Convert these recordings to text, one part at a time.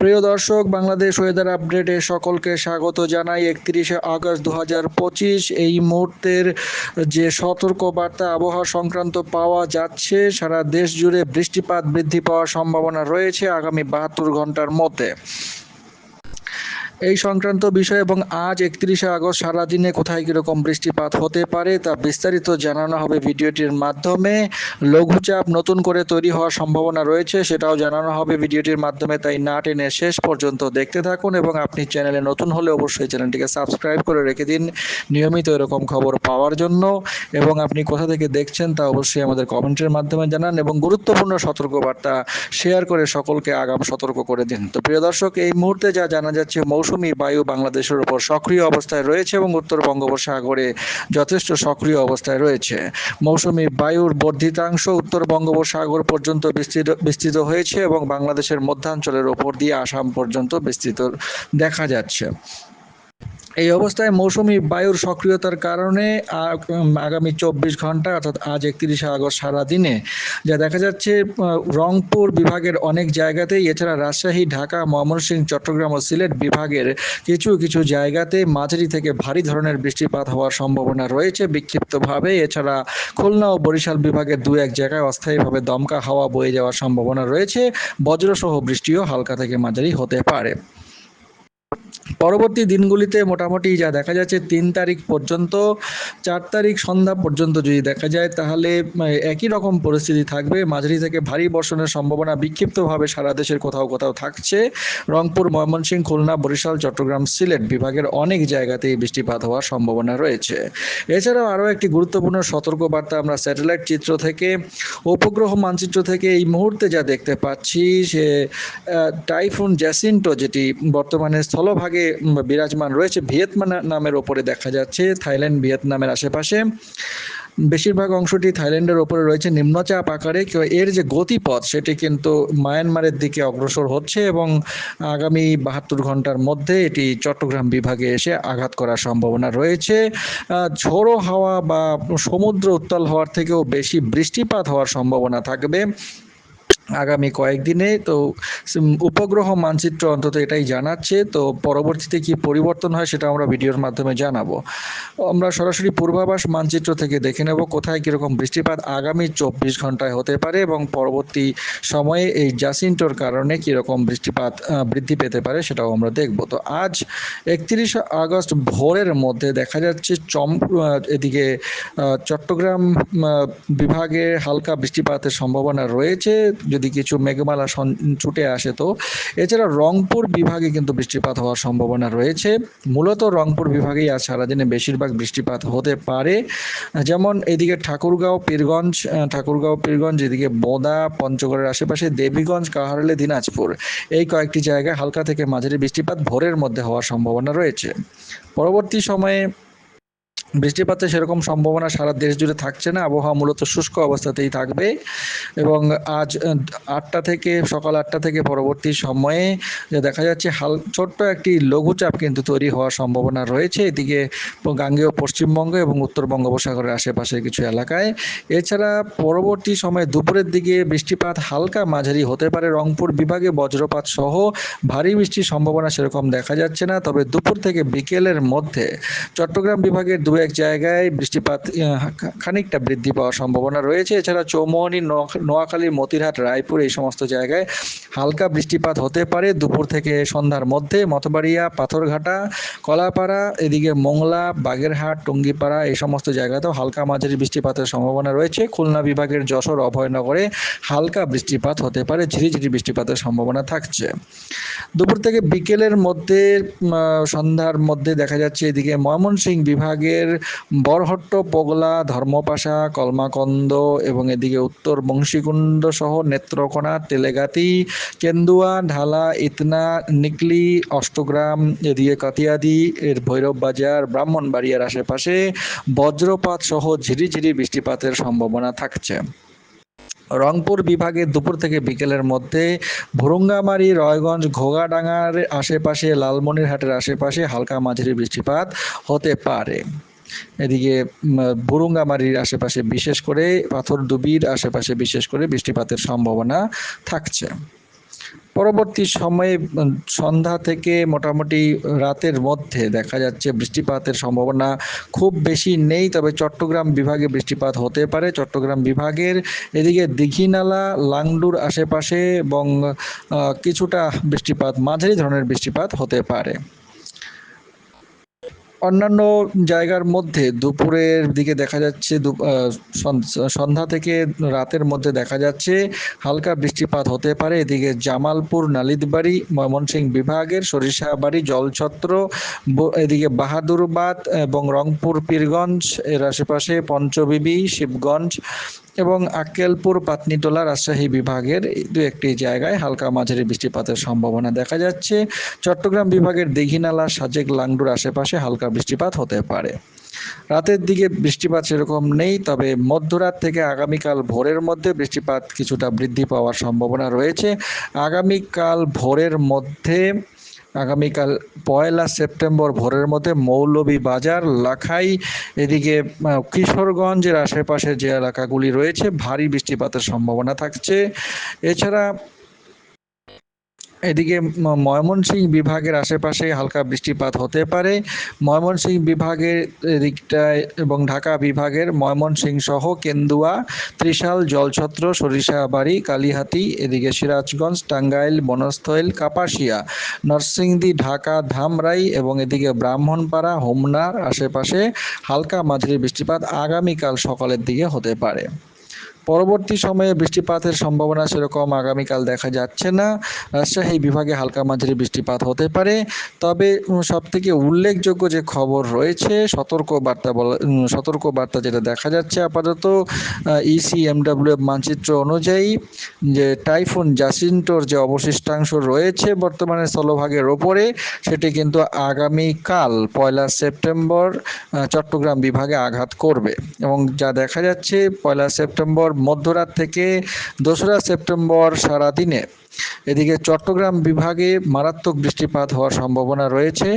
প্রিয় দর্শক, বাংলাদেশ ওয়েদার আপডেটে সকলকে স্বাগত জানাই। একত্রিশে আগস্ট দু এই মুহূর্তের যে সতর্ক বার্তা আবহাওয়া সংক্রান্ত পাওয়া যাচ্ছে, সারা দেশ জুড়ে বৃষ্টিপাত বৃদ্ধি পাওয়ার সম্ভাবনা রয়েছে আগামী বাহাত্তর ঘণ্টার মধ্যে। এই সংক্রান্ত বিষয় এবং আজ একত্রিশে আগস্ট সারাদিনে কোথায় কীরকম বৃষ্টিপাত হতে পারে তা বিস্তারিত জানানো হবে ভিডিওটির মাধ্যমে। লঘুচাপ নতুন করে তৈরি হওয়ার সম্ভাবনা রয়েছে, সেটাও জানানো হবে ভিডিওটির মাধ্যমে, তাই না টেনে শেষ পর্যন্ত দেখতে থাকুন এবং আপনি চ্যানেলে নতুন হলে অবশ্যই চ্যানেলটিকে সাবস্ক্রাইব করে রেখে দিন নিয়মিত এরকম খবর পাওয়ার জন্য। এবং আপনি কোথা থেকে দেখছেন তা অবশ্যই আমাদের কমেন্টের মাধ্যমে জানান এবং গুরুত্বপূর্ণ সতর্কবার্তা শেয়ার করে সকলকে আগাম সতর্ক করে দিন। তো প্রিয় দর্শক, এই মুহূর্তে যা জানা যাচ্ছে, মৌসুমি বায়ু বাংলাদেশের উপর সক্রিয় অবস্থায় রয়েছে এবং উত্তর বঙ্গোপসাগরে যথেষ্ট সক্রিয় অবস্থায় রয়েছে। মৌসুমি বায়ুর বর্ধিতাংশ উত্তর বঙ্গোপসাগর পর্যন্ত বিস্তৃত বিস্তৃত হয়েছে এবং বাংলাদেশের মধ্যাঞ্চলের ওপর দিয়ে আসাম পর্যন্ত বিস্তৃত দেখা যাচ্ছে। এই অবস্থায় মৌসুমি বায়ুর সক্রিয়তার কারণে আগামী চব্বিশ ঘণ্টা অর্থাৎ আজ একত্রিশে আগস্ট সারাদিনে যা দেখা যাচ্ছে রংপুর বিভাগের অনেক জায়গাতেই, এছাড়া রাজশাহী, ঢাকা, ময়মনসিংহ, চট্টগ্রাম ও সিলেট বিভাগের কিছু কিছু জায়গাতে মাঝারি থেকে ভারী ধরনের বৃষ্টিপাত হওয়ার সম্ভাবনা রয়েছে বিক্ষিপ্তভাবে। এছাড়া খুলনা ও বরিশাল বিভাগের দু এক জায়গায় অস্থায়ীভাবে দমকা হাওয়া বয়ে যাওয়ার সম্ভাবনা রয়েছে। বজ্রসহ বৃষ্টিও হালকা থেকে মাঝারি হতে পারে। পরবর্তী দিনগুলিতে মোটামুটি যা দেখা যাচ্ছে, তিন তারিখ পর্যন্ত, চার তারিখ সন্ধ্যা পর্যন্ত যদি দেখা যায়, তাহলে একই রকম পরিস্থিতি থাকবে। মাঝারি থেকে ভারী বর্ষণের সম্ভাবনা বিক্ষিপ্তভাবে সারা দেশের কোথাও কোথাও থাকছে। রংপুর, ময়মনসিংহ, খুলনা, বরিশাল, চট্টগ্রাম, সিলেট বিভাগের অনেক জায়গাতেই বৃষ্টিপাত হওয়ার সম্ভাবনা রয়েছে। এছাড়াও আরও একটি গুরুত্বপূর্ণ সতর্কবার্তা আমরা স্যাটেলাইট চিত্র থেকে, উপগ্রহ মানচিত্র থেকে এই মুহূর্তে যা দেখতে পাচ্ছি, সে টাইফুন, জ্যাসিন্টো যেটি বর্তমানে স্থলভাগে বিরাজমান রয়েছে ভিয়েতনাম নামের ওপরে দেখা যাচ্ছে, থাইল্যান্ড, ভিয়েতনামের আশেপাশে। বেশিরভাগ অংশটি থাইল্যান্ডের ওপরে রয়েছে, নিম্নচাপ আকারে। কেউ এর যে গতিপথ, সেটি কিন্তু মায়ানমারের দিকে অগ্রসর হচ্ছে এবং আগামী বাহাত্তর ঘণ্টার মধ্যে এটি চট্টগ্রাম বিভাগে এসে আঘাত করার সম্ভাবনা রয়েছে। ঝোড়ো হাওয়া বা সমুদ্র উত্তাল হওয়ার থেকেও বেশি বৃষ্টিপাত হওয়ার সম্ভাবনা থাকবে। আগামী কয়েকদিনে। তো উপগ্রহ মানচিত্র অন্তত এটাই জানাচ্ছে। তো পরবর্তীতে কি পরিবর্তন হয় সেটা আমরা ভিডিওর মাধ্যমে জানাব। আমরা সরাসরি পূর্বাভাস মানচিত্র থেকে দেখে নেব কোথায় কীরকম বৃষ্টিপাত আগামী চব্বিশ ঘন্টায় হতে পারে এবং পরবর্তী সময়ে এই জাসিন্টোর কারণে কীরকম বৃষ্টিপাত বৃদ্ধি পেতে পারে সেটাও আমরা দেখব। তো আজ একত্রিশে আগস্ট ভোরের মধ্যে দেখা যাচ্ছে চম এদিকে চট্টগ্রাম বিভাগে হালকা বৃষ্টিপাতের সম্ভাবনা রয়েছে। যদি কিছু মেঘমালা ছুটে আসে তো। এছাড়া রংপুর বিভাগে কিন্তু বৃষ্টিপাত হওয়ার সম্ভাবনা রয়েছে। মূলত রংপুর বিভাগেই আজ সারাদিনে বেশিরভাগ বৃষ্টিপাত হতে পারে। যেমন এদিকে ঠাকুরগাঁও, পীরগঞ্জ ঠাকুরগাঁও, পীরগঞ্জ, এদিকে বোদা, পঞ্চগড়ের আশেপাশে দেবীগঞ্জ, কাহারলে, দিনাজপুর। এই কয়েকটি জায়গায় হালকা থেকে মাঝারি বৃষ্টিপাত ভোরের মধ্যে হওয়ার সম্ভাবনা রয়েছে। পরবর্তী সময়ে বৃষ্টিপাতের সেরকম সম্ভাবনা সারা দেশ জুড়ে থাকছে না। আবহাওয়া মূলত শুষ্ক অবস্থাতেই থাকবে এবং আজ আটটা থেকে, সকাল আটটা থেকে পরবর্তী সময়ে যে দেখা যাচ্ছে হাল, ছোট্ট একটি লঘুচাপ কিন্তু তৈরি হওয়ার সম্ভাবনা রয়েছে। এদিকে গাঙ্গেয় পশ্চিমবঙ্গ এবং উত্তর বঙ্গোপসাগরের আশেপাশের কিছু এলাকায়। এছাড়া পরবর্তী সময়ে দুপুরের দিকে বৃষ্টিপাত হালকা মাঝারি হতে পারে। রংপুর বিভাগে বজ্রপাত সহ ভারী বৃষ্টির সম্ভাবনা সেরকম দেখা যাচ্ছে না। তবে দুপুর থেকে বিকেলের মধ্যে চট্টগ্রাম বিভাগের দু এক জায়গায় বৃষ্টিপাত খানিকটা বৃদ্ধি পাওয়ার সম্ভাবনা রয়েছে। এছাড়া চৌমোহনী নোয়াখালী, মতিরহাট, রায়পুর এই সমস্ত জায়গায় হালকা বৃষ্টিপাত হতে পারে। দুপুর থেকে সন্ধ্যার মধ্যে মতবাড়িয়া পাথরঘাটা, কলাপাড়া, এদিকে মোংলা, বাগেরহাট, টঙ্গিপাড়া এই সমস্ত জায়গাতেও হালকা মাঝারি বৃষ্টিপাতের সম্ভাবনা রয়েছে। খুলনা বিভাগের যশোর, অভয়নগরে হালকা বৃষ্টিপাত হতে পারে। ঝিরিঝিরি বৃষ্টিপাতের সম্ভাবনা থাকছে। দুপুর থেকে বিকেলের মধ্যে সন্ধ্যার মধ্যে দেখা যাচ্ছে এদিকে ময়মনসিংহ বিভাগের বরহট্ট পগলা, ধর্মপাশা, কলমাকন্দ এবং এদিকে উত্তর বংশীকুণ্ড সহ নেত্রকোনা, তেলেগাতি, কেন্দুয়া, ঢালা, ইতনা, নিকলি, অষ্টগ্রাম, এদিকে কাতিয়াদি, এর ভৈরব বাজার, ব্রাহ্মণবাড়িয়ার আশেপাশে বজ্রপাত সহ ঝিরিঝিরি বৃষ্টিপাতের সম্ভাবনা থাকছে। রংপুর বিভাগে দুপুর থেকে বিকেলের মধ্যে ভুরুঙ্গামারি, রয়গঞ্জ, ঘোগাডাঙ্গার আশেপাশে, লালমনিরহাটের আশেপাশে হালকা মাঝারি বৃষ্টিপাত হতে পারে। এদিকে বুরুঙ্গামারির আশেপাশে বিশেষ করে পাথর পাথরডুবির আশেপাশে বিশেষ করে বৃষ্টিপাতের সম্ভাবনা থাকছে। পরবর্তী সময়ে সন্ধ্যা থেকে মোটামুটি রাতের মধ্যে দেখা যাচ্ছে বৃষ্টিপাতের সম্ভাবনা খুব বেশি নেই, তবে চট্টগ্রাম বিভাগে বৃষ্টিপাত হতে পারে। চট্টগ্রাম বিভাগের এদিকে দীঘিনালা, লাংডুর আশেপাশে এবং কিছুটা বৃষ্টিপাত, মাঝারি ধরনের বৃষ্টিপাত হতে পারে। অন্যান্য জায়গার মধ্যে দুপুরের দিকে দেখা যাচ্ছে সন্ধ্যা থেকে রাতের মধ্যে দেখা যাচ্ছে হালকা বৃষ্টিপাত হতে পারে। এদিকে জামালপুর, নালিতবাড়ি, ময়মনসিংহ বিভাগের সরিষাবাড়ি, জলছত্র এদিকে বাহাদুরবাদ এবং রংপুর, পীরগঞ্জ, এর আশেপাশে পঞ্চবিবি, শিবগঞ্জ এবং আক্কেলপুর পাতনিটোলা রাজশাহী বিভাগের দু একটি জায়গায় হালকা মাঝারি বৃষ্টিপাতের সম্ভাবনা দেখা যাচ্ছে। চট্টগ্রাম বিভাগের দীঘিনালা, সাজেক, লাংডুর আশেপাশে হালকা বৃষ্টিপাত হতে পারে। রাতের দিকে বৃষ্টিপাত সেরকম নেই, তবে মধ্যরাত থেকে আগামীকাল ভোরের মধ্যে বৃষ্টিপাত কিছুটা বৃদ্ধি পাওয়ার সম্ভাবনা রয়েছে। আগামীকাল ভোরের মধ্যে আগামীকাল পয়লা সেপ্টেম্বর ভোরের মধ্যে মৌলভী বাজার লাখাই, এদিকে কিশোরগঞ্জের আশেপাশে যে এলাকাগুলি রয়েছে, ভারী বৃষ্টিপাতের সম্ভাবনা থাকছে। এছাড়া এদিকে ময়মনসিংহ বিভাগের আশেপাশে হালকা বৃষ্টিপাত হতে পারে। ময়মনসিংহ বিভাগের দিকটায় এবং ঢাকা বিভাগের ময়মনসিংহ সহ কেন্দুয়া, ত্রিশাল, জলছত্র, সরিষাবাড়ি, কালীহাতি, এদিকে সিরাজগঞ্জ, টাঙ্গাইল, বনস্থল, কাপাসিয়া, নরসিংদী, ঢাকা, ধামরাই এবং এদিকে ব্রাহ্মণপাড়া, হোমনার আশেপাশে হালকা মাঝারি বৃষ্টিপাত আগামীকাল সকালের দিকে হতে পারে। পরবর্তী সময়ে বৃষ্টিপাতের সম্ভাবনা সেরকম আগামীকাল দেখা যাচ্ছে না। রাজশাহী বিভাগে হালকা মাঝারি বৃষ্টিপাত হতে পারে। তবে সব থেকে উল্লেখযোগ্য যে খবর রয়েছে, সতর্ক বার্তা বলা সতর্ক বার্তা যেটা দেখা যাচ্ছে আপাতত E ইসিএমডাব্লিউ মানচিত্র অনুযায়ী, যে টাইফুন জাসিন্টোর যে অবশিষ্টাংশ রয়েছে বর্তমানে স্থলভাগের ওপরে, সেটি কিন্তু আগামীকাল, পয়লা সেপ্টেম্বর চট্টগ্রাম বিভাগে আঘাত করবে। এবং যা দেখা যাচ্ছে, পয়লা সেপ্টেম্বর মধ্যরাত থেকে দোসরা সেপ্টেম্বর সারাদিনে এদিকে চট্টগ্রাম বিভাগে মারাত্মক বৃষ্টিপাত হওয়ার সম্ভাবনা রয়েছে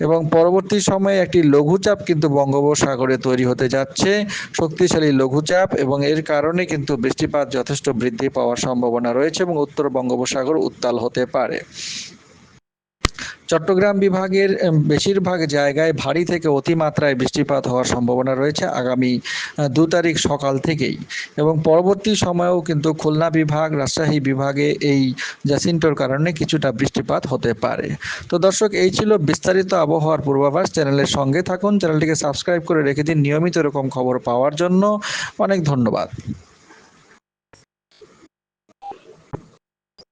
এবং পরবর্তী সময়ে একটি লঘুচাপ কিন্তু বঙ্গোপসাগরে তৈরি হতে যাচ্ছে। শক্তিশালী লঘুচাপ এবং এর কারণে কিন্তু বৃষ্টিপাত যথেষ্ট বৃদ্ধি পাওয়ার সম্ভাবনা রয়েছে এবং উত্তর বঙ্গোপসাগর উত্তাল হতে পারে। চট্টগ্রাম বিভাগের বেশিরভাগ জায়গায় ভারী থেকে অতিমাত্রায় বৃষ্টিপাত হওয়ার সম্ভাবনা রয়েছে আগামী দু তারিখ সকাল থেকেই। এবং পরবর্তী সময়েও কিন্তু খুলনা বিভাগ, রাজশাহী বিভাগে এই জাসিন্টোর কারণে কিছুটা বৃষ্টিপাত হতে পারে। তো দর্শক, এই ছিল বিস্তারিত আবহাওয়ার পূর্বাভাস। চ্যানেলের সঙ্গে থাকুন। চ্যানেলটিকে সাবস্ক্রাইব করে রেখে দিন নিয়মিত এরকম খবর পাওয়ার জন্য। অনেক ধন্যবাদ।